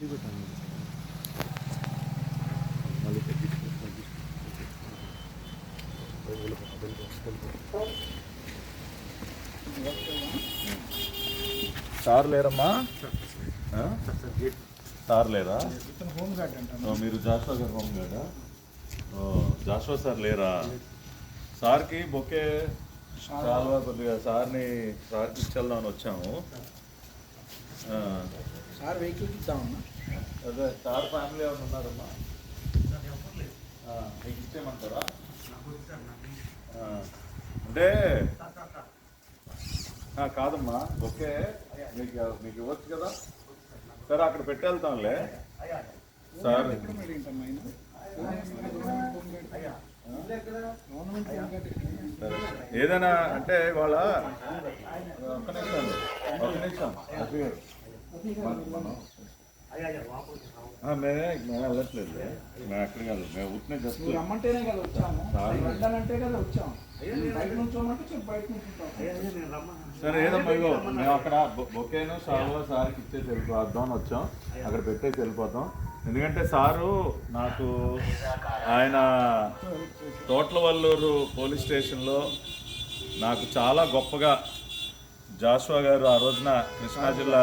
మళ్ళీ తగ్గించుకో సార్ లేరమ్మా ఆ? సార్ లేరా హోమ్ గార్డ్ అంట ఓ, మీరు జాషువా గారు హోమ్ గార్డా ఓ జాషువా సార్ లేరా? సార్కి బొకే చాలా కొద్దిగా సార్ని సార్కి ఇచ్చేద్దామని వచ్చాము. ఆ, సార్ వెహికల్ ఇద్దామన్నా అదే సార్ ఫ్యామిలీ ఎవరు ఉన్నారమ్మా? మీకు ఇచ్చేయమంటారా? అంటే కాదమ్మా ఓకే మీకు మీకు ఇవ్వచ్చు కదా? సరే అక్కడ పెట్టేళ్తాంలే. సార్. ఏదైనా అంటే ఇవాళ ఒక్క నిమిషం ఒక నిమిషం. మేమే మేము వెళ్ళట్లేదు మేము ఎక్కడ కాదు మేము ఉట్టిన జస్ట్ రమ్మంటేనే కదా వచ్చాము సార్. వెళ్ళాలంటే కదా వచ్చాము బయట నుంచోమంటే బయట నుంచి సరే ఏదమ్మా ఇగో మేము అక్కడ బొకేను సార్లో సార్కి ఇచ్చేసి వెళ్ళిపోద్దాం అని వచ్చాం అక్కడ పెట్టేసి వెళ్ళిపోతాం ఎందుకంటే సారు నాకు ఆయన తోట్లవల్లూరు పోలీస్ స్టేషన్లో నాకు చాలా గొప్పగా జాషువా గారు ఆ రోజున కృష్ణా జిల్లా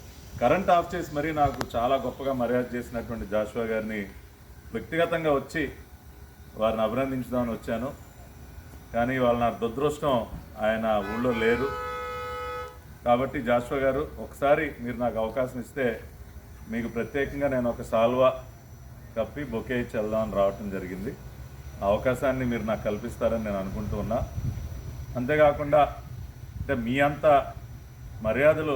కరెంట్ ఆఫ్ చేసి మరీ నాకు చాలా గొప్పగా మర్యాద చేసినటువంటి జాషువా గారిని వ్యక్తిగతంగా వచ్చి వారిని అభినందించుదామని వచ్చాను. కానీ వాళ్ళ నా దురదృష్టం ఆయన ఊళ్ళో లేరు. కాబట్టి జాషువా గారు ఒకసారి మీరు నాకు అవకాశం ఇస్తే మీకు ప్రత్యేకంగా నేను ఒక సాల్వా కప్పి బొకే ఇచ్చి వెళ్దామని రావటం జరిగింది. ఆ అవకాశాన్ని మీరు నాకు కల్పిస్తారని నేను అనుకుంటూ ఉన్నా. అంతేకాకుండా అంటే మీ అంత మర్యాదలు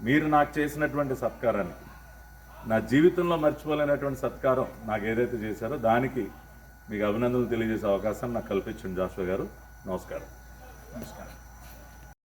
మీరు నాకు చేసినటువంటి సత్కారాన్ని నా జీవితంలో మర్చిపోలేనటువంటి సత్కారం నాకు ఏదైతే చేశారో దానికి మీకు అభినందనలు తెలియజేసే అవకాశం నాకు కల్పించండి జాషువా గారు. నమస్కారం. నమస్కారం.